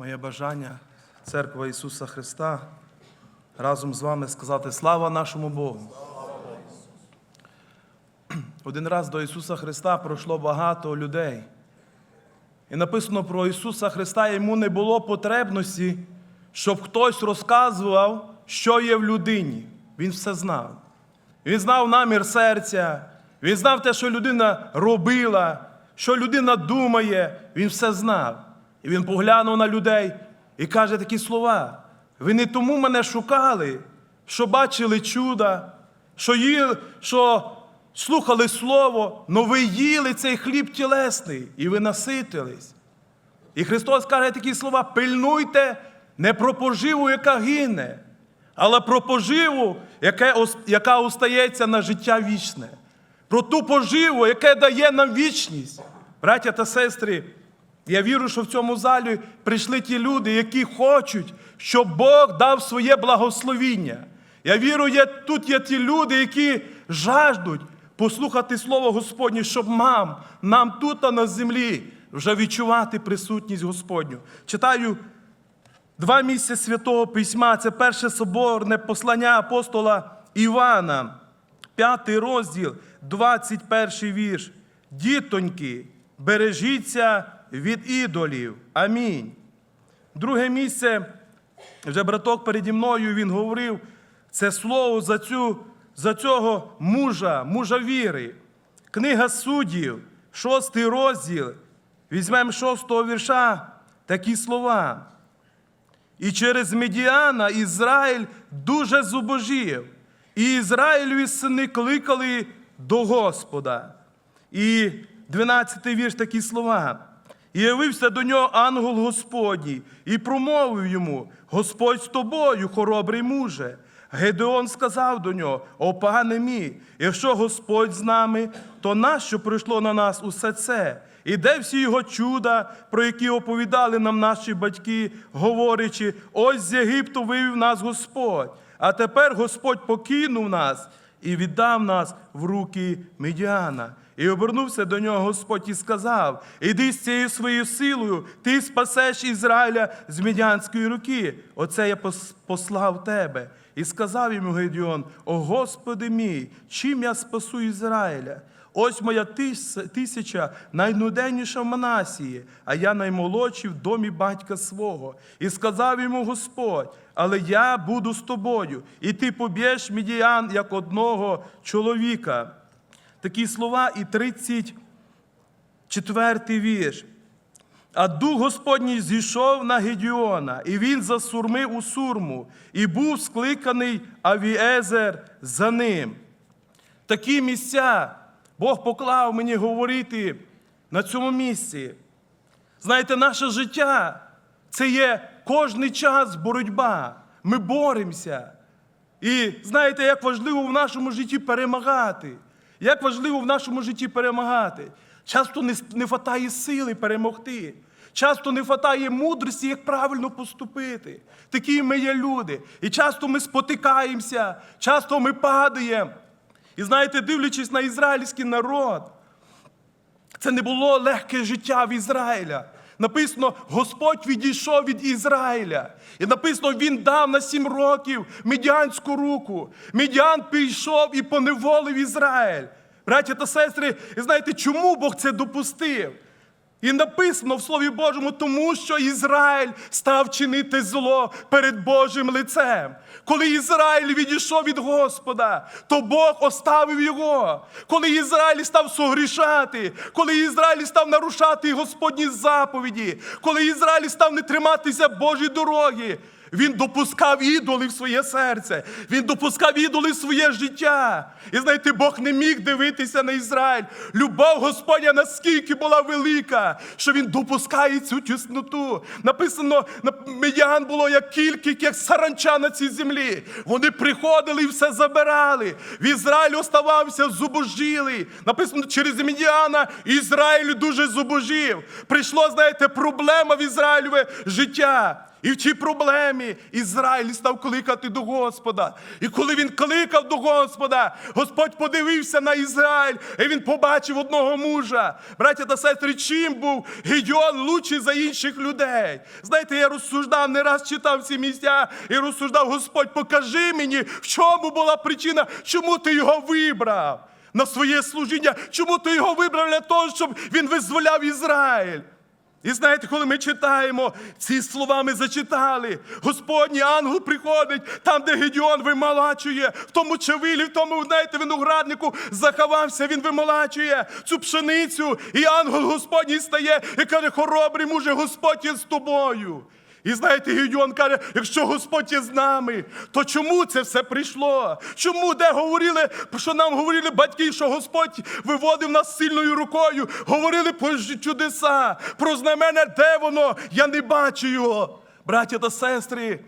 Моє бажання, церква Ісуса Христа, разом з вами сказати слава нашому Богу. Один раз до Ісуса Христа пройшло багато людей. І написано про Ісуса Христа, йому не було потребності, щоб хтось розказував, що є в людині. Він все знав. Він знав намір серця, він знав те, що людина робила, що людина думає, він все знав. І він поглянув на людей і каже такі слова: ви не тому мене шукали, що бачили чуда, що, їли, що слухали слово, но ви їли цей хліб тілесний, і ви наситились. І Христос каже такі слова: пильнуйте не про поживу, яка гине, але про поживу, яка остається на життя вічне. Про ту поживу, яка дає нам вічність. Браття та сестри, я вірю, що в цьому залі прийшли ті люди, які хочуть, щоб Бог дав своє благословіння. Я вірю, є, тут є ті люди, які жаждуть послухати Слово Господнє, щоб нам, нам тут а на землі вже відчувати присутність Господню. Читаю два місця Святого Письма. Це перше соборне послання апостола Івана, п'ятий розділ, 21 вірш. Дітоньки, бережіться від ідолів. Амінь. Друге місце, вже браток переді мною він говорив, це слово за, цю, за цього мужа, мужа віри. Книга суддів, шостий розділ. Візьмемо шостого вірша такі слова. І через Медіана Ізраїль дуже зубожів. І Ізраїлеві сини кликали до Господа. І 12-й вірш такі слова. І явився до нього ангел Господній, і промовив йому: Господь з тобою, хоробрий муже. Гедеон сказав до нього: О пане мій, якщо Господь з нами, то нащо прийшло на нас усе це? І де всі його чуда, про які оповідали нам наші батьки, говорячи, ось з Єгипту вивів нас Господь, а тепер Господь покинув нас і віддав нас в руки Медіана. І обернувся до нього Господь і сказав: Іди з цією своєю силою, ти спасеш Ізраїля з медянської руки. Оце я послав тебе. І сказав йому Гедіон: О Господи мій, чим я спасу Ізраїля? Ось моя тисяча найнуденніша в Манасії, а я наймолодший в домі батька свого. І сказав йому Господь, але я буду з тобою, і ти поб'єш медіян як одного чоловіка. Такі слова і 34 вірш. А дух Господній зійшов на Гедіона, і він засурмив у сурму, і був скликаний Авіезер за ним. Такі місця Бог поклав мені говорити на цьому місці. Знаєте, наше життя це є кожний час боротьба. Ми боремося. І знаєте, як важливо в нашому житті перемагати. Як важливо в нашому житті перемагати. Часто не, вистачає сили перемогти. Часто не вистачає мудрості, як правильно поступити. Такі ми є люди. І часто ми спотикаємося, часто ми падаємо. І знаєте, дивлячись на ізраїльський народ, це не було легке життя в Ізраїля. Написано, Господь відійшов від Ізраїля. І написано, Він дав на сім років медіанську руку. Медіан пішов і поневолив Ізраїль. Браття та сестри, і знаєте, чому Бог це допустив? І написано в Слові Божому, тому що Ізраїль став чинити зло перед Божим лицем. Коли Ізраїль відійшов від Господа, то Бог оставив його. Коли Ізраїль став согрішати, коли Ізраїль став нарушати Господні заповіді, коли Ізраїль став не триматися Божої дороги, він допускав ідоли в своє серце, він допускав ідоли в своє життя. І знаєте, Бог не міг дивитися на Ізраїль. Любов Господня наскільки була велика, що він допускає цю тісноту. Написано, на медіан було як кількість, як саранча на цій землі. Вони приходили і все забирали. В Ізраїль оставався зубожілий. Написано, через медіана Ізраїль дуже зубожив. Прийшло, знаєте, проблема в Ізраїльове життя. І в тій проблемі Ізраїль став кликати до Господа. І коли він кликав до Господа, Господь подивився на Ізраїль, і він побачив одного мужа. Браття та сестри, чим був Гедеон лучший за інших людей? Знаєте, я розсуждав, не раз читав ці місця і розсуждав, Господь, покажи мені, в чому була причина, чому ти його вибрав на своє служіння, чому ти його вибрав для того, щоб він визволяв Ізраїль. І знаєте, коли ми читаємо, ці слова ми зачитали. Господній ангел приходить там, де Гедіон вималачує, в тому чавилі, в тому, знаєте, винограднику заховався, він вималачує цю пшеницю, і ангел Господній стає і каже, хоробрий муже, Господь є з тобою. І знаєте, Гідіон каже, якщо Господь є з нами, то чому це все прийшло? Чому де говорили, що нам говорили батьки, що Господь виводив нас сильною рукою, говорили про чудеса, про знамена, де воно? Я не бачу його. Браття та сестри,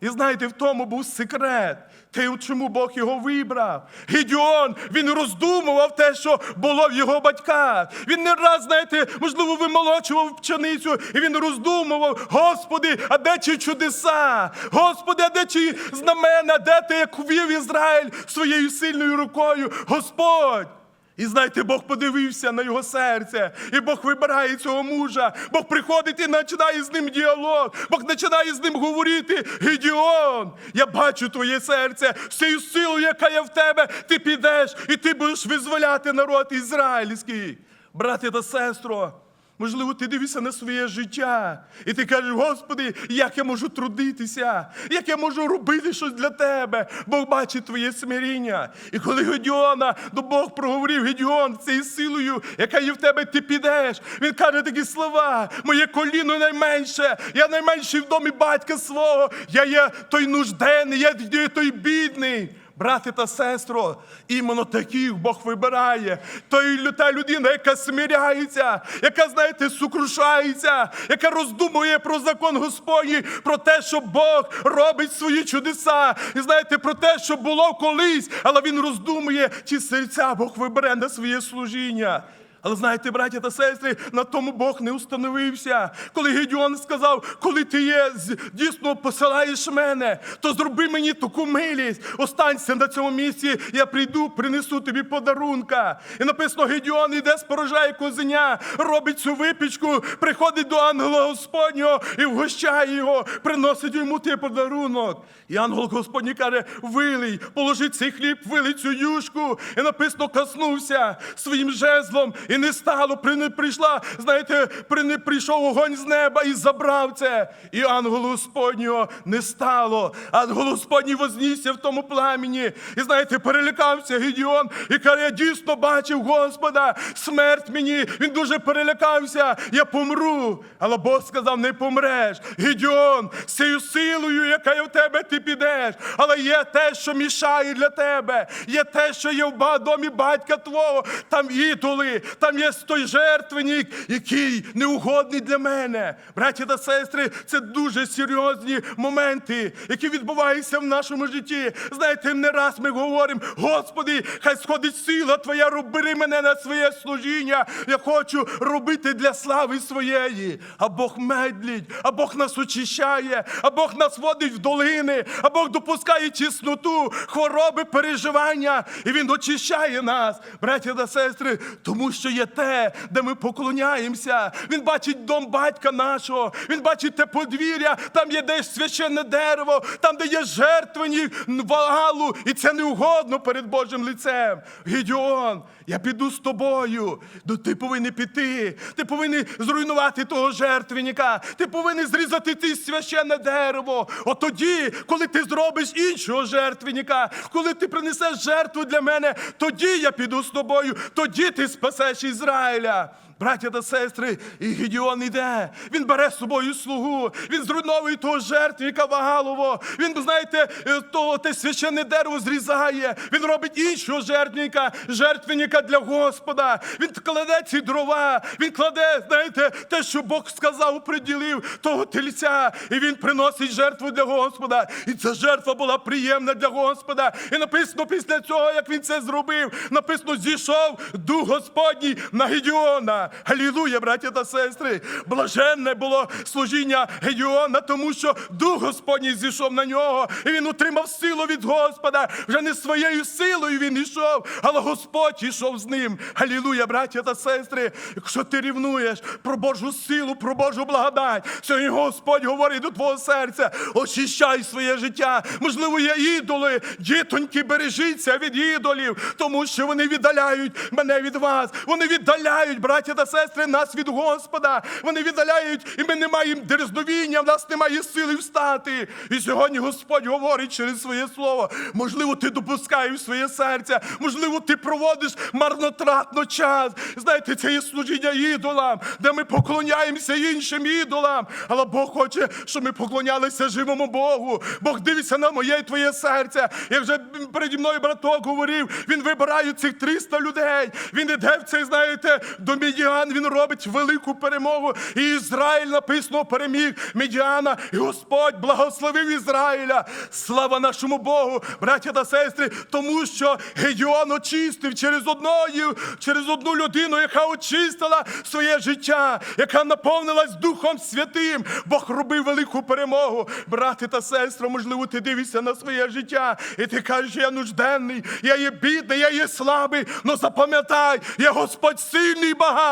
і знаєте, в тому був секрет. Те, чому Бог його вибрав. Гідіон, він роздумував те, що було в його батьках. Він не раз, знаєте, можливо, вимолочував пченицю, і він роздумував, Господи, а де чи чудеса? Господи, а де чи знамена? Де ти як вів Ізраїль своєю сильною рукою? Господь! І знаєте, Бог подивився на його серце, і Бог вибирає цього мужа. Бог приходить і починає з ним діалог. Бог починає з ним говорити: Гедіон, я бачу твоє серце, цією силою, яка є в тебе, ти підеш і ти будеш визволяти народ ізраїльський. Брате та сестро, Можливо, ти дивишся на своє життя, і ти кажеш, Господи, як я можу трудитися, як я можу робити щось для тебе. Бог бачить твоє смиріння. І коли Гедіона, до Бог проговорив Гедіон цією силою, яка є в тебе, ти підеш. Він каже такі слова: моє коліно найменше, я найменший в домі батька свого, я є той нужденний, я є той бідний. Брате та сестро, іменно таких Бог вибирає. Лю- та людина, яка смиряється, яка, знаєте, сукрушається, яка роздумує про закон Господній, про те, що Бог робить свої чудеса. І знаєте, про те, що було колись, але він роздумує, ті серця Бог вибере на своє служіння. Але знаєте, браття та сестри, на тому Бог не установився. Коли Гедіон сказав, коли ти є дійсно посилаєш мене, то зроби мені таку милість. Останься на цьому місці, я прийду, принесу тобі подарунка. І написано, Гедіон іде, спорожає козеня, робить цю випічку, приходить до ангела Господнього і вгощає його, приносить йому той подарунок. І ангел Господній каже: вилий, положи цей хліб, вилий цю юшку. І написано, коснувся своїм жезлом, і не стало. При не прийшла, знаєте, при не прийшов огонь з неба і забрав це. І ангелу Господнього не стало. Ангел Господній вознісся в тому пламені. І знаєте, перелякався Гедіон і каже, я дійсно бачив Господа, смерть мені. Він дуже перелякався, я помру. Але Бог сказав, не помреш. Гедіон, з цією силою, яка є в тебе, ти підеш. Але є те, що мішає для тебе. Є те, що є в домі батька твого. Там ідоли, там є той жертвенник, який неугодний для мене. Браті та сестри, це дуже серйозні моменти, які відбуваються в нашому житті. Знаєте, не раз ми говоримо, Господи, хай сходить сила Твоя, роби мене на своє служіння. Я хочу робити для слави своєї. А Бог медлить, а Бог нас очищає, а Бог нас водить в долини, а Бог допускає тісноту, хвороби, переживання, і Він очищає нас, браття та сестри, тому що є те, де ми поклоняємося. Він бачить дом батька нашого, він бачить те подвір'я, там є десь священне дерево, там, де є жертвені вагалу, і це не угодно перед Божим лицем. Гедіон, я піду з тобою. До ти повинен піти. Ти повинен зруйнувати того жертвенника. Ти повинен зрізати те священне дерево. От тоді, коли ти зробиш іншого жертвенника, коли ти принесеш жертву для мене, тоді я піду з тобою, тоді ти спасеш Ізраїля. Браття та сестри, і Гедіон іде. Він бере з собою слугу, він зруйновує того жертвника Вагалово. Він, знаєте, е, того те священне дерево зрізає. Він робить іншого жертвника, жертвенника для Господа. Він кладе ці дрова, він кладе, знаєте, те, що Бог сказав, приділив того тельця. І він приносить жертву для Господа. І ця жертва була приємна для Господа. І написано після цього, як він це зробив, написано, зійшов дух Господній на Гедіона. Халілуя, браття та сестри! Блаженне було служіння Гедіона, тому що Дух Господній зійшов на нього, і він отримав силу від Господа. Вже не своєю силою він йшов, але Господь йшов з ним. Халілуя, браття та сестри! Якщо ти рівнуєш про Божу силу, про Божу благодать, сьогодні Господь говорить до твого серця, очищай своє життя. Можливо, є ідоли, дітоньки, бережіться від ідолів, тому що вони віддаляють мене від вас. Вони віддаляють, браття та сестри, нас від Господа. Вони віддаляють, і ми не маємо дерзновіння, в нас немає сили встати. І сьогодні Господь говорить через своє слово. Можливо, ти допускаєш своє серце, можливо, ти проводиш марнотратно час. Знаєте, це є служіння ідолам, де ми поклоняємося іншим ідолам. Але Бог хоче, щоб ми поклонялися живому Богу. Бог дивиться на моє і твоє серце. Як вже переді мною браток говорив, він вибирає цих 300 людей. Він іде в цей, знаєте, до Медіан, він робить велику перемогу. І Ізраїль написано переміг Медіана. І Господь благословив Ізраїля. Слава нашому Богу, браття та сестри, тому що Гедіон очистив через одною, через одну людину, яка очистила своє життя, яка наповнилась Духом Святим. Бог робив велику перемогу. Брати та сестри, можливо, ти дивишся на своє життя, і ти кажеш, я нужденний, я є бідний, я є слабий. Ну запам'ятай, я Господь сильний і багатий.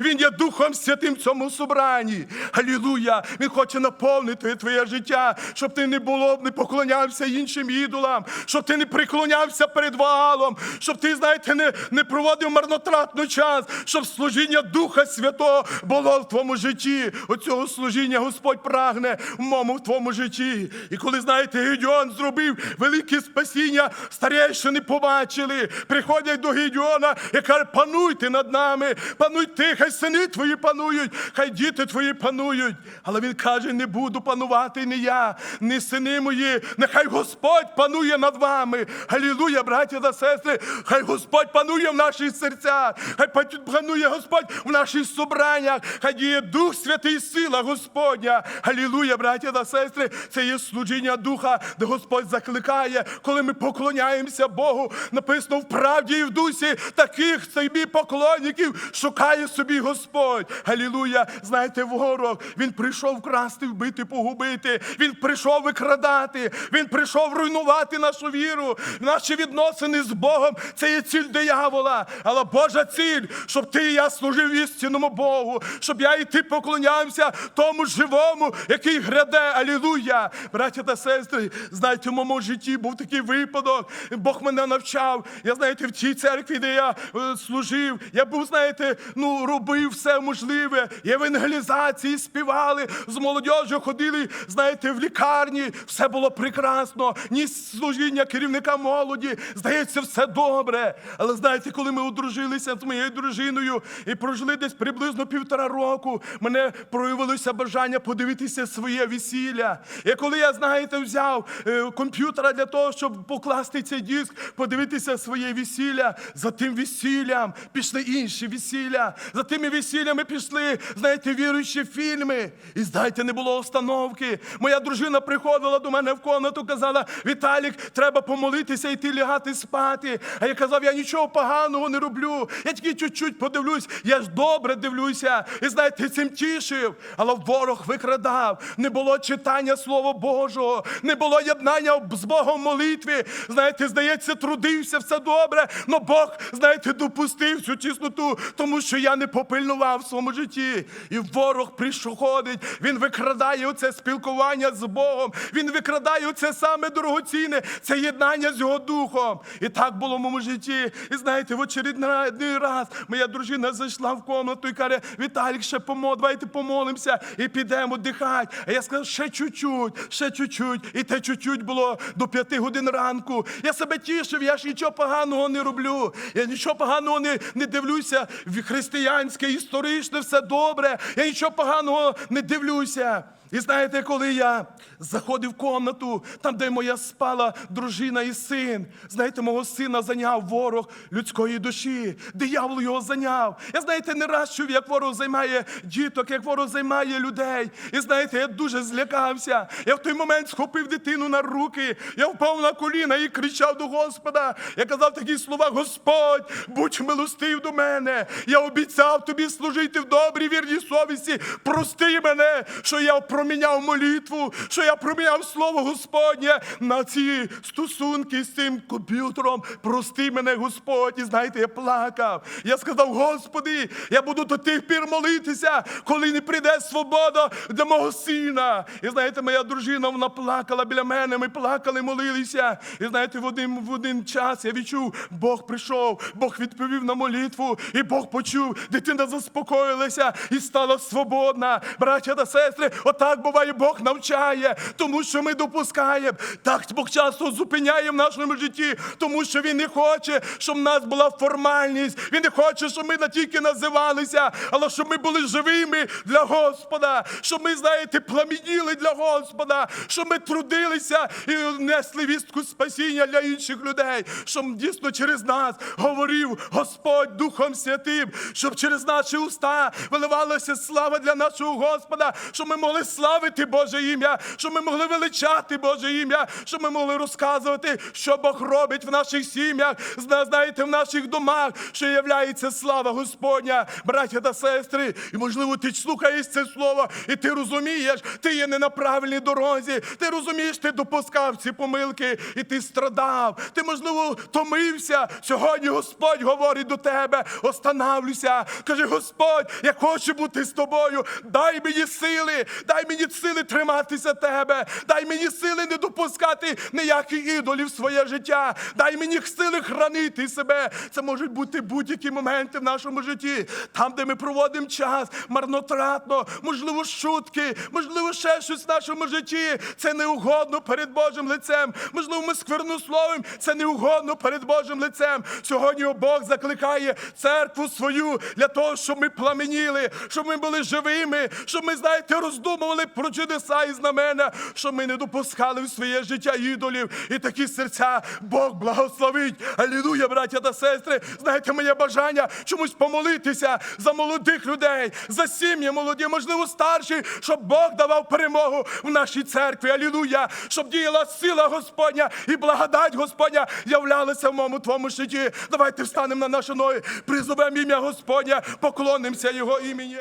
Він є Духом Святим в цьому собранні. Алілуя! Він хоче наповнити твоє життя, щоб ти не було, не поклонявся іншим ідолам, щоб ти не приклонявся перед Ваалом, щоб ти, знаєте, не, не проводив марнотратно час, щоб служіння Духа Святого було в твоєму житті. Оцього служіння Господь прагне в моєму в твоєму житті. І коли, знаєте, Гедіон зробив велике спасіння, старейшини побачили, приходять до Гедіона і кажуть, пануйте над нами, пануйте, хай сини твої панують, хай діти твої панують. Але він каже: не буду панувати не я, не сини мої, нехай Господь панує над вами. Галілуя, браття та сестри, хай Господь панує в наших серцях, хай панує Господь в наших собраннях, хай діє Дух Святий сила Господня. Галілуя, браття та сестри, це є служіння Духа, де Господь закликає, коли ми поклоняємося Богу. Написано в правді і в дусі таких собі поклонників шукає собі Господь. Галілуя. Знаєте, ворог, він прийшов красти, вбити, погубити. Він прийшов викрадати, він прийшов руйнувати нашу віру, наші відносини з Богом. Це є ціль диявола. Але Божа ціль, щоб ти і я служив істинному Богу, щоб я і ти поклонявся тому живому, який гряде. Алілуя! Браття та сестри, знаєте, в моєму житті був такий випадок. Бог мене навчав. Я знаєте, в тій церкві, де я е, служив, я був, знаєте, ну робив все можливе. І евангелізації співали, з молодежю ходили, знаєте, в лікарні. Все було прекрасно. Ні служіння керівника молоді. Здається, все добре. Але знаєте, коли ми одружилися з моєю дружиною і прожили десь приблизно півтора року, мене проявилося бажання подивитися своє весілля. І коли я, знаєте, взяв е, комп'ютера для того, щоб покласти цей диск, подивитися своє весілля, за тим весіллям пішли інші весілля. За тими весіллями пішли, знаєте, віруючі фільми. І знаєте, не було остановки. Моя дружина приходила до мене в комнату, казала: Віталік, треба помолитися йти лягати спати. А я казав, я нічого поганого не роблю. Я тільки чуть-чуть подивлюсь, я ж добре дивлюся. І знаєте, цим тішив. Але ворог викрадав. Не було читання Слова Божого, не було єднання з Богом в молитві. Знаєте, здається, трудився все добре. але Бог, знаєте, допустив цю тісноту, тому що я не попильнував в своєму житті. І ворог приходить, він викрадає оце спілкування з Богом. Він викрадає оце саме дорогоцінне, це єднання з його духом. І так було в моєму житті. І знаєте, в очередний раз моя дружина зайшла в комнату і каже: Віталік, ще помо, давайте помолимося і підемо дихати. А я сказав, ще чуть-чуть, ще чуть-чуть. І те чуть-чуть було до п'яти годин ранку. Я себе тішив, я ж нічого поганого не роблю. Я нічого поганого не, не дивлюся. В християнське, історичне, все добре. Я нічого поганого не дивлюся. І знаєте, коли я заходив в комнату, там, де моя спала дружина і син, знаєте, мого сина зайняв ворог людської душі, диявол його зайняв. Я знаєте, не раз чув, як ворог займає діток, як ворог займає людей. І знаєте, я дуже злякався. Я в той момент схопив дитину на руки, я впав на коліна і кричав до Господа. Я казав такі слова: Господь, будь милостив до мене. Я обіцяв тобі служити в добрій вірній совісті. Прости мене, що я проміняв молитву, що я проміняв слово Господнє на ці стосунки з цим комп'ютером. Прости мене, Господь. І знаєте, я плакав. Я сказав, Господи, я буду до тих пір молитися, коли не прийде свобода для мого сина. І знаєте, моя дружина вона плакала біля мене. Ми плакали, молилися. І знаєте, в один, в один час я відчув, Бог прийшов, Бог відповів на молитву, і Бог почув, дитина заспокоїлася і стала свободна. Браття та сестри, отак буває, Бог навчає, тому що ми допускаємо. Так Бог часто зупиняє в нашому житті, тому що Він не хоче, щоб в нас була формальність. Він не хоче, щоб ми не тільки називалися, але щоб ми були живими для Господа, щоб ми, знаєте, пламеніли для Господа, щоб ми трудилися і несли вістку спасіння для інших людей, щоб дійсно через нас говорив Господь Духом Святим, щоб через наші уста виливалася слава для нашого Господа, щоб ми могли славити Боже ім'я, щоб ми могли величати Боже ім'я, щоб ми могли розказувати, що Бог робить в наших сім'ях, знаєте, в наших домах, що являється слава Господня, браття та сестри. І можливо, ти слухаєш це слово, і ти розумієш, ти є не на правильній дорозі. Ти розумієш, ти допускав ці помилки, і ти страдав. Ти, можливо, томився. Сьогодні Господь говорить до тебе: останавлюся. Каже, Господь, я хочу бути з тобою. Дай мені сили, дай мені сили триматися тебе, дай мені сили не допускати ніяких ідолів в своє життя. Дай мені сили хранити себе. Це можуть бути будь-які моменти в нашому житті, там, де ми проводимо час марнотратно, можливо, шутки, можливо, ще щось в нашому житті. Це неугодно перед Божим лицем. Можливо, ми сквернословим, це неугодно перед Божим лицем. Сьогодні Бог закликає церкву свою для того, щоб ми пламеніли, щоб ми були живими, щоб ми, знаєте, роздумували про чудеса і знамена, щоб ми не допускали в своє життя ідолів. І такі серця Бог благословить. Алілуя, браття та сестри. Знаєте, моє бажання чомусь помолитися за молодих людей, за сім'ї молоді, можливо, старші, щоб Бог давав перемогу в нашій церкві. Алілуя, щоб діяла сила Господня і благодать Господня являлася в моєму твоєму житті. Давайте встанемо на наші ноги, призовемо ім'я Господня, поклонимося Його імені.